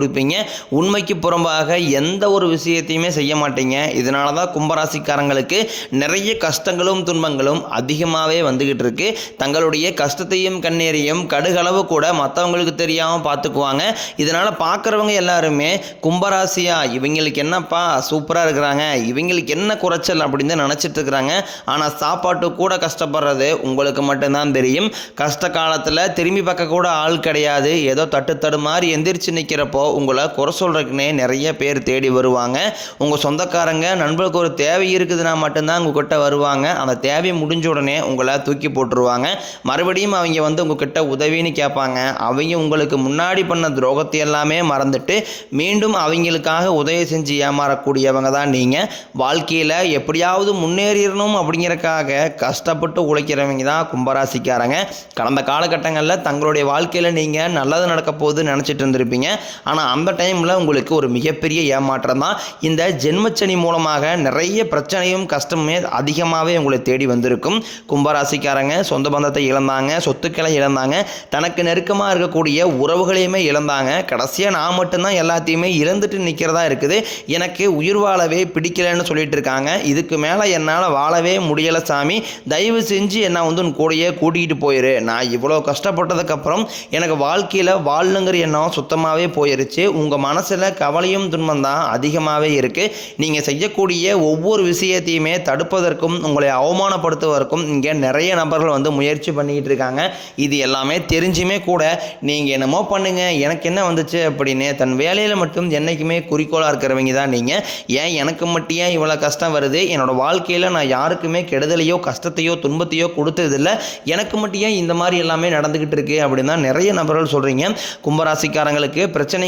கொடுப்பீங்க. உண்மைக்கு புறம்பாக எந்த ஒரு விஷயத்தையுமே செய்ய மாட்டீங்க. இதனால தான் கும்பராசிக்காரங்களுக்கு நிறைய கஷ்டங்களும் துன்பங்களும் அதிகமாகவே வந்துக்கிட்டு இருக்கு. தங்களுடைய கஷ்டத்தையும் கண்ணீரையும் கடுகளவு கூட மற்றவங்களுக்கு தெரியாமல் பார்த்துக்குவாங்க இதனால் பார்க்குறவங்க எல்லாருமே கும்பராசியா இவங்களுக்கு என்னப்பா சூப்பராக இருக்கிறாங்க இவங்களுக்கு என்ன குறைச்சல் அப்படின்னு தான் நினச்சிட்டு இருக்கிறாங்க. ஆனால் சாப்பாட்டு கூட கஷ்டப்படுறது உங்களுக்கு மட்டும்தான் தெரியும். கஷ்ட காலத்தில் திரும்பி பார்க்க கூட ஆள் கிடையாது. ஏதோ தட்டு தடு மாதிரி எந்திரிச்சு நிற்கிறப்போ உங்களை குறை சொல்கிறதுக்குனே நிறைய பேர் தேடி வருவாங்க. உங்கள் சொந்தக்காரங்க நண்பர்களுக்கு ஒரு தேவை இருக்குதுன்னா மட்டும்தான் உங்ககிட்ட வருவாங்க. அந்த தேவை முடிஞ்ச உடனே உங்களை தூக்கி போட்டுருவாங்க. மறுபடியும் அவங்க வந்து உங்ககிட்ட உதவின்னு கேட்பாங்க. அவங்க உங்களுக்கு முன்னாடி பண்ண துரோகத்தை எல்லாமே மறந்துட்டு மீண்டும் அவங்களுக்காக உதவி செஞ்சு ஏமாறக்கூடியவங்க தான் நீங்கள் வாழ்க்கையில் எப்படியாவது முன்னேறிடணும் அப்படிங்கிறக்காக கஷ்டப்பட்டு உழைக்கிறவங்க தான் கும்பராசிக்காரங்க. கடந்த காலகட்டங்களில் தங்களுடைய வாழ்க்கையில் நீங்கள் நல்லது நடக்க போகுதுன்னு நினச்சிட்டு இருந்திருப்பீங்க. ஆனால் அந்த டைமில் உங்களுக்கு ஒரு மிகப்பெரிய ஏமாற்றம் தான். இந்த ஜென்மச்சனி மூலமாக நிறைய பிரச்சனையும் கஷ்டமுமே அதிகமாகவே உங்களை தேடி வந்திருக்கும். கும்பராசிக்காரங்க சொந்த பந்தத்தை இழந்தாங்க சொத்துக்களை இழந்தாங்க தனக்கு நெருக்கமாக இருக்கக்கூடிய உறவுகளையுமே இழந்தாங்க. கடைசியாக நான் மட்டும்தான் எல்லாத்தையுமே இழந்துட்டு நிற்கிறதா இருக்குது. எனக்கு உயிர் வாழவே பிடிக்கலைன்னு சொல்லிட்டு இருக்காங்க. இதுக்கு மேலே என்னால் வாழவே முடியலை சாமி. தயவு செஞ்சு என்னை வந்து உன் கூடயே கூட்டிகிட்டு போயிரு. நான் இவ்வளோ கஷ்டப்பட்டதுக்கப்புறம் எனக்கு வாழ்க்கையில் வாழணுங்கிற எண்ணம் சுத்தமாகவே ஆரம்பிச்சிருச்சு உங்கள் மனசில் கவலையும் துன்பம் தான் அதிகமாகவே இருக்குது நீங்கள் செய்யக்கூடிய ஒவ்வொரு விஷயத்தையுமே தடுப்பதற்கும் உங்களை அவமானப்படுத்துவதற்கும் இங்கே நிறைய நபர்கள் வந்து முயற்சி பண்ணிக்கிட்டு இருக்காங்க. இது எல்லாமே தெரிஞ்சுமே கூட நீங்கள் என்னமோ பண்ணுங்கள் எனக்கு என்ன வந்துச்சு அப்படின்னு தன் வேலையில் மட்டும் என்றைக்குமே குறிக்கோளாக இருக்கிறவங்க தான் நீங்கள் ஏன் எனக்கு மட்டும் ஏன் இவ்வளோ கஷ்டம் வருது? என்னோடய வாழ்க்கையில் நான் யாருக்குமே கெடுதலையோ கஷ்டத்தையோ துன்பத்தையோ கொடுத்ததில்ல. எனக்கு மட்டும் ஏன் இந்த மாதிரி எல்லாமே நடந்துக்கிட்டு இருக்கு அப்படின்னு தான் நிறைய நபர்கள் சொல்கிறீங்க கும்பராசிக்காரங்களுக்கு பிரச்சனை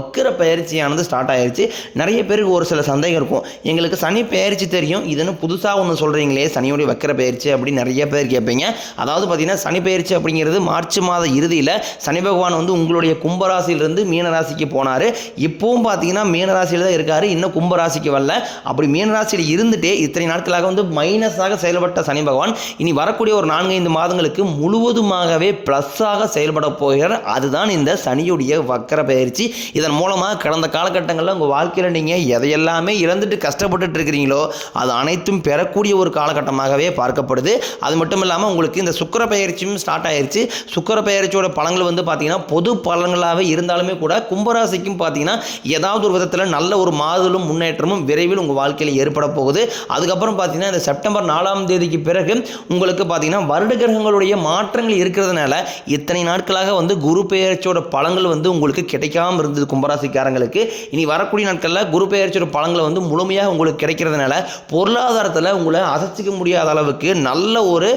வக்கிர பயிற்சியானது ஸ்டார்ட் ஆயிடுச்சு நிறைய பேருக்கு ஒரு சில சந்தேகம் இருக்கும். எங்களுக்கு சனி பயிற்சி தெரியும். இதுன்னு புதுசாக ஒன்று சொல்கிறீங்களே சனியுடைய வக்கிர பயிற்சி அப்படின்னு நிறைய பேர் கேட்பீங்க. அதாவது பார்த்தீங்கன்னா சனி பயிற்சி அப்படிங்கிறது மார்ச் மாத இறுதியில் சனி பகவான் வந்து உங்களுடைய கும்பராசியிலிருந்து மீனராசிக்கு போனார். இப்போவும் பார்த்தீங்கன்னா மீனராசியில் தான் இருக்கார். இன்னும் கும்பராசிக்கு வரல. அப்படி மீனராசியில் இருந்துட்டே இத்தனை நாட்களாக வந்து மைனஸாக செயல்பட்ட சனி பகவான் இனி வரக்கூடிய ஒரு நான்கு ஐந்து மாதங்களுக்கு முழுவதுமாகவே ப்ளஸ்ஸாக செயல்பட போகிறார். அதுதான் இந்த சனியுடைய வக்கர பயிற்சி. இதை இதன் மூலமாக கடந்த காலகட்டங்களில் உங்கள் வாழ்க்கையில் நீங்கள் எதையெல்லாமே இழந்துட்டு கஷ்டப்பட்டுட்டு இருக்கிறீங்களோ அது அனைத்தும் பெறக்கூடிய ஒரு காலகட்டமாகவே பார்க்கப்படுது. அது மட்டும் இல்லாமல் உங்களுக்கு இந்த சுக்கர பயிற்சியும் ஸ்டார்ட் ஆயிடுச்சு சுக்கர பயிற்சியோட பலன்கள் வந்து பார்த்தீங்கன்னா பொது பலன்களாகவே இருந்தாலுமே கூட கும்பராசிக்கும் பார்த்தீங்கன்னா ஏதாவது ஒரு விதத்தில் நல்ல ஒரு மாறுதலும் முன்னேற்றமும் விரைவில் உங்கள் வாழ்க்கையில் ஏற்பட போகுது. அதுக்கப்புறம் பார்த்தீங்கன்னா இந்த செப்டம்பர் நாலாம் தேதிக்கு பிறகு உங்களுக்கு பார்த்தீங்கன்னா வருட கிரகங்களுடைய மாற்றங்கள் இருக்கிறதுனால இத்தனை நாட்களாக வந்து குரு பெயர்ச்சியோட பலன்கள் வந்து உங்களுக்கு கிடைக்காம இருந்தது கும்பராசிக்காரங்களுக்கு இனி வரக்கூடிய நாட்களில் குரு பெயர்ச்சியோட பழங்களை வந்து முழுமையாக உங்களுக்கு கிடைக்கிறதுனால பொருளாதாரத்தில் உங்களை அசைச்சிக்க முடியாத அளவுக்கு நல்ல ஒரு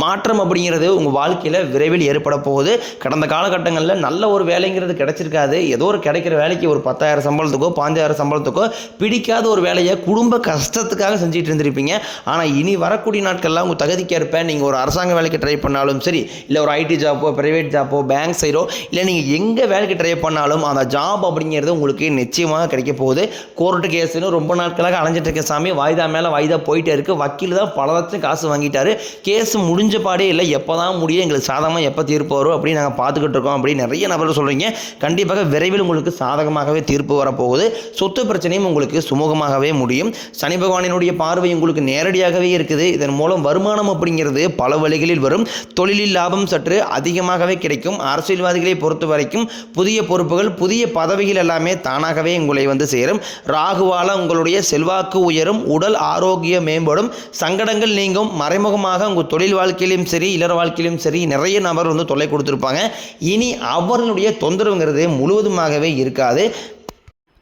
மாற்றம் அப்படிங்கிறது உங்கள் வாழ்க்கையில் விரைவில் ஏற்பட போகுது. கடந்த காலகட்டங்களில் நல்ல ஒரு வேலைங்கிறது கிடைச்சிருக்காது. ஏதோ ஒரு கிடைக்கிற வேலைக்கு ஒரு பத்தாயிரம் சம்பளத்துக்கோ பாஞ்சாயிரம் சம்பளத்துக்கோ பிடிக்காத ஒரு வேலையை குடும்ப கஷ்டத்துக்காக செஞ்சுட்டு இருந்திருப்பீங்க. ஆனால் இனி வரக்கூடிய நாட்கள்லாம் உங்கள் தகுதிக்கேற்ப நீங்கள் ஒரு அரசாங்க வேலைக்கு ட்ரை பண்ணாலும் சரி இல்லை ஒரு ஐடி ஜாப்போ ப்ரைவேட் ஜாப்போ பேங்க் சைடோ இல்லை நீங்கள் எங்கே வேலைக்கு ட்ரை பண்ணாலும் அந்த ஜாப் அப்படிங்கிறது உங்களுக்கு நிச்சயமாக கிடைக்க போகுது. கோர்ட்டு கேஸுன்னு ரொம்ப நாட்களாக அலைஞ்சிட்டு இருக்க சாமி. வாய்தா மேலே வாய்தா போயிட்டே இருக்குது வக்கீல் தான் பல லட்சம் காசு வாங்கிட்டாரு. கேஸ் முடி முடிஞ்ச பாடே இல்லை. எப்போ தான் முடியும் எங்களுக்கு சாதகமாக எப்போ தீர்ப்பு வரும் அப்படின்னு நாங்கள் பார்த்துக்கிட்டு இருக்கோம் அப்படின்னு நிறைய நபர்கள் சொல்கிறீங்க கண்டிப்பாக விரைவில் உங்களுக்கு சாதகமாகவே தீர்ப்பு வரப்போகுது. சொத்து பிரச்சனையும் உங்களுக்கு சுமூகமாகவே முடியும். சனி பகவானினுடைய பார்வை உங்களுக்கு நேரடியாகவே இருக்குது. இதன் மூலம் வருமானம் அப்படிங்கிறது பல வழிகளில் வரும். தொழிலில் லாபம் சற்று அதிகமாகவே கிடைக்கும். அரசியல்வாதிகளை பொறுத்த வரைக்கும் புதிய பொறுப்புகள் புதிய பதவிகள் எல்லாமே தானாகவே உங்களை வந்து சேரும். ராகுவால உங்களுடைய செல்வாக்கு உயரும். உடல் ஆரோக்கியம் மேம்படும். சங்கடங்கள் நீங்கும். மறைமுகமாக உங்கள் தொழில் வாழ்க்கையிலும் சரி இளர் வாழ்க்கையிலும் சரி நிறைய நபர் வந்து தொல்லை கொடுத்துருப்பாங்க. இனி அவர்களுடைய தொந்தரவுங்கிறது முழுவதுமாகவே இருக்காது.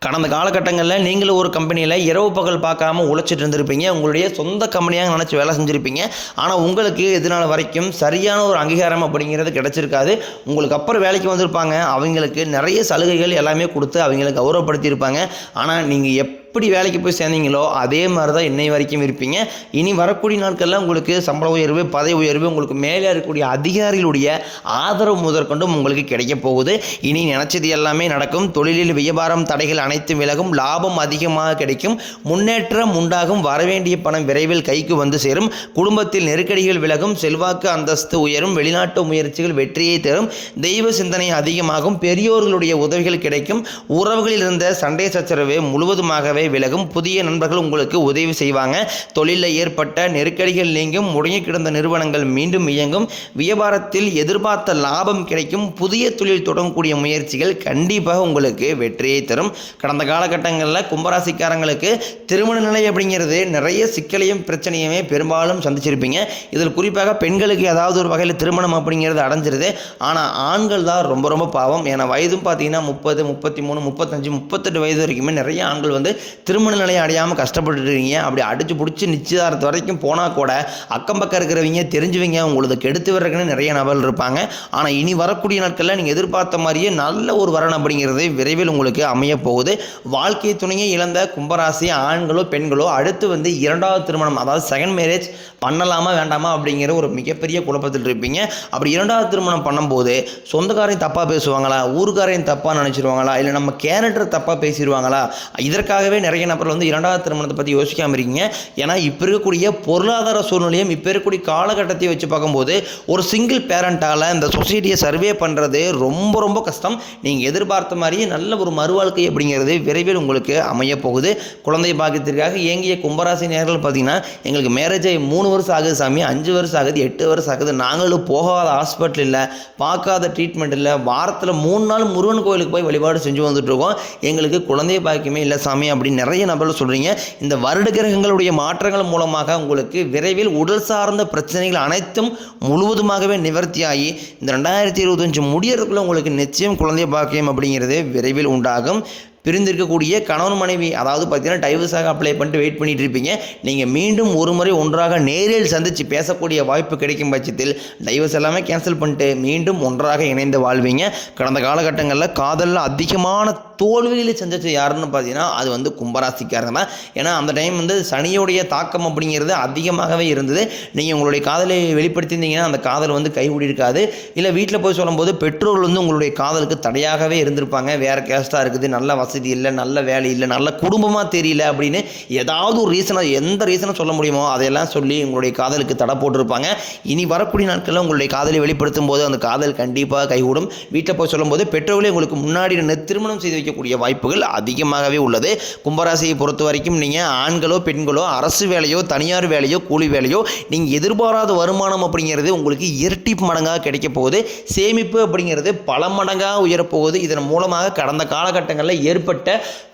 கடந்த காலகட்டங்களில் நீங்களும் ஒரு கம்பெனியில் இரவு பகல் பார்க்காம உழைச்சிட்டு இருந்திருப்பீங்க. உங்களுடைய சொந்த கம்பெனியாக நினச்சி வேலை செஞ்சுருப்பீங்க. ஆனால் உங்களுக்கு இது வரைக்கும் சரியான ஒரு அங்கீகாரம் அப்படிங்கிறது கிடச்சிருக்காது. உங்களுக்கு அப்புறம் வேலைக்கு வந்திருப்பாங்க. அவங்களுக்கு நிறைய சலுகைகள் எல்லாமே கொடுத்து அவங்களை கௌரவப்படுத்தியிருப்பாங்க. ஆனால் நீங்கள் எப்படி வேலைக்கு போய் சேர்ந்தீங்களோ அதே மாதிரி தான் இன்னை வரைக்கும் இருப்பீங்க. இனி வரக்கூடிய நாட்களில் உங்களுக்கு சம்பள உயர்வு பதவி உயர்வு உங்களுக்கு மேலே இருக்கக்கூடிய அதிகாரிகளுடைய ஆதரவு முதற்கொண்டும் உங்களுக்கு கிடைக்க போகுது. இனி நினச்சது எல்லாமே நடக்கும். தொழிலில் வியாபாரம் தடைகள் அனைத்தும் விலகும். லாபம் அதிகமாக கிடைக்கும். முன்னேற்றம் உண்டாகும். வரவேண்டிய பணம் விரைவில் கைக்கு வந்து சேரும். குடும்பத்தில் நெருக்கடிகள் விலகும். செல்வாக்கு அந்தஸ்து உயரும். வெளிநாட்டு முயற்சிகள் வெற்றியை தரும். தெய்வ சிந்தனை அதிகமாகும். பெரியோர்களுடைய உதவிகள் கிடைக்கும். உறவுகளில் இருந்த சண்டை சச்சரவு முழுவதுமாகவே விலகும் புதிய நண்பர்கள் உங்களுக்கு உதவி செய்வாங்க. தொழிலில் ஏற்பட்ட நெருக்கடிகள் நீங்கும். முடங்கி கிடந்த நிறுவனங்கள் மீண்டும் இயங்கும். வியாபாரத்தில் எதிர்பார்த்த லாபம் கிடைக்கும். புதிய தொழில் தொடங்கக்கூடிய முயற்சிகள் கண்டிப்பாக உங்களுக்கு வெற்றியை தரும். கடந்த காலகட்டங்களில் கும்பராசிக்காரங்களுக்கு திருமண நிலை அப்படிங்கிறது நிறைய சிக்கலையும் பிரச்சனையுமே பெரும்பாலும் சந்திச்சிருப்பீங்க. இதில் குறிப்பாக பெண்களுக்கு ஏதாவது ஒரு வகையில் திருமணம் அப்படிங்கிறது அடைஞ்சிருது. ஆனால் ஆண்கள் தான் ரொம்ப ரொம்ப பாவம். ஏன்னா வயதும் பார்த்தீங்கன்னா முப்பது முப்பத்தி மூணு முப்பத்தஞ்சு முப்பத்தெட்டு வயது வரைக்குமே நிறைய ஆண்கள் வந்து திருமண நிலையை அடையாமல் கஷ்டப்பட்டுட்டு இருக்கீங்க அப்படி அடிச்சு பிடிச்சி நிச்சயதார்த்தம் வரைக்கும் போனால் கூட அக்கம் பக்கம் இருக்கிறவங்க தெரிஞ்சவங்க உங்களுக்கு கெடுத்து வர்றதுக்குன்னு நிறைய நபர்கள் இருப்பாங்க. ஆனால் இனி வரக்கூடிய நாட்களில் நீங்கள் எதிர்பார்த்த மாதிரியே நல்ல ஒரு வரன் அப்படிங்கிறது விரைவில் உங்களுக்கு அமைய போகுது. வாழ்க்கை துணையை இழந்த கும்பராசி ஆண்களோ பெண்களோ அடுத்து வந்து இரண்டாவது திருமணம் அதாவது செகண்ட் மேரேஜ் பண்ணலாமா வேண்டாமா அப்படிங்கிற ஒரு மிகப்பெரிய குழப்பத்தில் இருப்பீங்க. அப்படி இரண்டாவது திருமணம் பண்ணும்போது சொந்தக்காரையும் தப்பாக பேசுவாங்களா? ஊருக்காரையும் தப்பாக நினச்சிருவாங்களா? இல்லை நம்ம கேரக்டர் தப்பாக பேசிடுவாங்களா? இதற்காகவே நிறைய நபர்கள் வந்து இரண்டாவது திருமணத்தை பற்றி யோசிக்காமல் இருக்கீங்க. ஏன்னா இப்போ இருக்கக்கூடிய பொருளாதார சூழ்நிலையும் இப்போ இருக்கக்கூடிய காலகட்டத்தையும் வச்சு பார்க்கும்போது ஒரு சிங்கிள் பேரண்ட்டால் இந்த சொசைட்டியை சர்வே பண்ணுறது ரொம்ப ரொம்ப கஷ்டம். நீங்கள் எதிர்பார்த்த மாதிரியே நல்ல ஒரு மறுவாழ்க்கை அப்படிங்கிறது விரைவில் உங்களுக்கு அமைய போகுது. குழந்தை பாக்கியத்திற்காக இயங்கிய கும்பராசி நேர்கள் பார்த்தீங்கன்னா எங்களுக்கு மேரேஜ் ஆகி மூணு வருஷம் ஆகுது சாமி அஞ்சு வருஷம் ஆகுது எட்டு வருஷம் ஆகுது. நாங்களும் போகாத ஹாஸ்பிட்டல் இல்லை பார்க்காத ட்ரீட்மெண்ட் இல்லை. வாரத்தில் மூணு நாள் முருகன் கோயிலுக்கு போய் வழிபாடு செஞ்சு வந்துட்டு இருக்கோம். எங்களுக்கு குழந்தை பாக்கியமே இல்லை சாமி அப்படின்னு நிறைய நபர்கள் சொல்கிறீங்க இந்த வருட கிரகங்களுடைய மாற்றங்கள் மூலமாக உங்களுக்கு விரைவில் உடல் சார்ந்த பிரச்சனைகள் அனைத்தும் முழுவதுமாகவே நிவர்த்தியாகி இந்த ரெண்டாயிரத்தி இருபத்தஞ்சு முடியறதுக்குள்ள உங்களுக்கு நிச்சயம் குழந்தை பாக்கியம் அப்படிங்கிறது விரைவில் உண்டாகும். பிரிந்திருக்கக்கூடிய கணவன் மனைவி அதாவது பார்த்தீங்கன்னா டைவர்ஸாக அப்ளை பண்ணிட்டு வெயிட் பண்ணிட்டு இருப்பீங்க. நீங்கள் மீண்டும் ஒரு முறை ஒன்றாக நேரில் சந்தித்து பேசக்கூடிய வாய்ப்பு கிடைக்கும் பட்சத்தில் டைவர்ஸ் எல்லாமே கேன்சல் பண்ணிட்டு மீண்டும் ஒன்றாக இணைந்து வாழ்வீங்க. கடந்த காலகட்டங்களில் காதலில் அதிகமான தோல்வியில் சந்திச்சது யாருன்னு பார்த்தீங்கன்னா அது வந்து கும்பராசிக்காரங்க தான். ஏன்னா அந்த டைம் வந்து சனியோடைய தாக்கம் அப்படிங்கிறது அதிகமாகவே இருந்தது. நீங்கள் உங்களுடைய காதலை வெளிப்படுத்தியிருந்தீங்கன்னா அந்த காதல் வந்து கைவிடி இருக்காது இல்லை வீட்டில் போய் சொல்லும்போது பெற்றோர்கள் வந்து உங்களுடைய காதலுக்கு தடையாகவே இருந்திருப்பாங்க. வேறு கேஸ்ட்டாக இருக்குது நல்ல வசதி இல்லை நல்ல வேலை இல்லை நல்ல குடும்பமாக தெரியல அப்படின்னு ஏதாவது ஒரு ரீசனை எந்த ரீசனை சொல்ல முடியுமோ அதையெல்லாம் சொல்லி உங்களுடைய காதலுக்கு தடை போட்டிருப்பாங்க. இனி வரக்கூடிய நாட்களில் உங்களுடைய காதலை வெளிப்படுத்தும் போது அந்த காதல் கண்டிப்பாக கைகூடும். வீட்டில் போய் சொல்லும்போது பெற்றோர்களே உங்களுக்கு முன்னாடி திருமணம் செய்து கிடைக்கக்கூடிய வாய்ப்புகள் அதிகமாகவே உள்ளது. கும்பராசியை பொறுத்த வரைக்கும் நீங்கள் ஆண்களோ பெண்களோ அரசு வேலையோ தனியார் வேலையோ கூலி வேலையோ நீங்கள் எதிர்பாராத வருமானம் அப்படிங்கிறது உங்களுக்கு இரட்டி மடங்காக கிடைக்க போகுது. சேமிப்பு அப்படிங்கிறது பல மடங்காக உயரப்போகுது. இதன் மூலமாக கடந்த காலகட்டங்களில் ஏற்பட்ட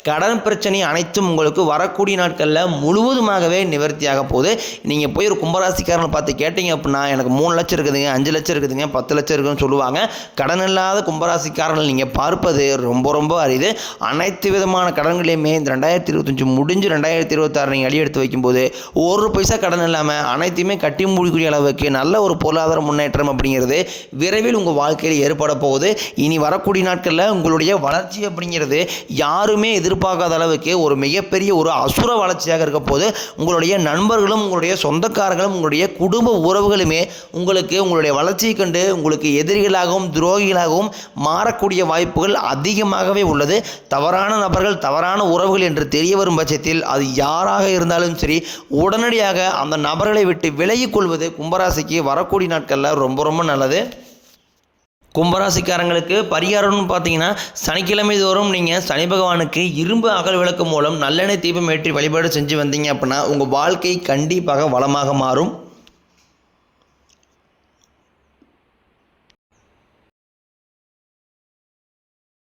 கடன் பிரச்சனை அனைத்தும் உங்களுக்கு வரக்கூடிய நாட்களில் முழுவதுமாகவே நிவர்த்தியாக போகுது. நீங்கள் போய் ஒரு கும்பராசிக்காரனை பார்த்து கேட்டீங்க அப்படின்னா எனக்கு மூணு லட்சம் இருக்குதுங்க அஞ்சு லட்சம் இருக்குதுங்க பத்து லட்சம் இருக்குதுன்னு சொல்லுவாங்க. கடன் இல்லாத கும்பராசிக்காரன் நீங்கள் பார்ப்பது ரொம்ப ரொம்ப அரிது. அனைத்து விதமான கடன்களையுமே இந்த ரெண்டாயிரத்தி இருபத்தஞ்சு முடிஞ்சு ரெண்டாயிரத்தி இருபத்தாறு நீங்கள் அடி எடுத்து வைக்கும்போது ஒரு பைசா கடன் இல்லாமல் அனைத்தையுமே கட்டி முடிக்கூடிய அளவுக்கு நல்ல ஒரு பொருளாதார முன்னேற்றம் அப்படிங்கிறது விரைவில் உங்கள் வாழ்க்கையில் ஏற்பட போகுது. இனி வரக்கூடிய நாட்களில் உங்களுடைய வளர்ச்சி அப்படிங்கிறது யாருமே எதிர்பார்க்காத அளவுக்கு ஒரு மிகப்பெரிய ஒரு அசுர வளர்ச்சியாக இருக்க போது உங்களுடைய நண்பர்களும் உங்களுடைய சொந்தக்காரர்களும் உங்களுடைய குடும்ப உறவுகளுமே உங்களுக்கு உங்களுடைய வளர்ச்சியை கண்டு உங்களுக்கு எதிரிகளாகவும் துரோகிகளாகவும் மாறக்கூடிய வாய்ப்புகள் அதிகமாகவே உள்ளது. அல்லது தவறான நபர்கள் தவறான உறவுகள் என்று தெரிய வரும் பட்சத்தில் அது யாராக இருந்தாலும் சரி உடனடியாக அந்த நபர்களை விட்டு விலகிக் கொள்வது கும்பராசிக்கு வரக்கூடிய நாட்களில் ரொம்ப ரொம்ப நல்லது. கும்பராசிக்காரங்களுக்கு பரிகாரம்னு பார்த்தீங்கன்னா சனிக்கிழமை தோறும் நீங்கள் சனி பகவானுக்கு இரும்பு அகல் விளக்கு மூலம் நல்லெண்ணெய் தீபம் ஏற்றி வழிபாடு செஞ்சு வந்தீங்க அப்படின்னா உங்கள் வாழ்க்கை கண்டிப்பாக வளமாக மாறும்.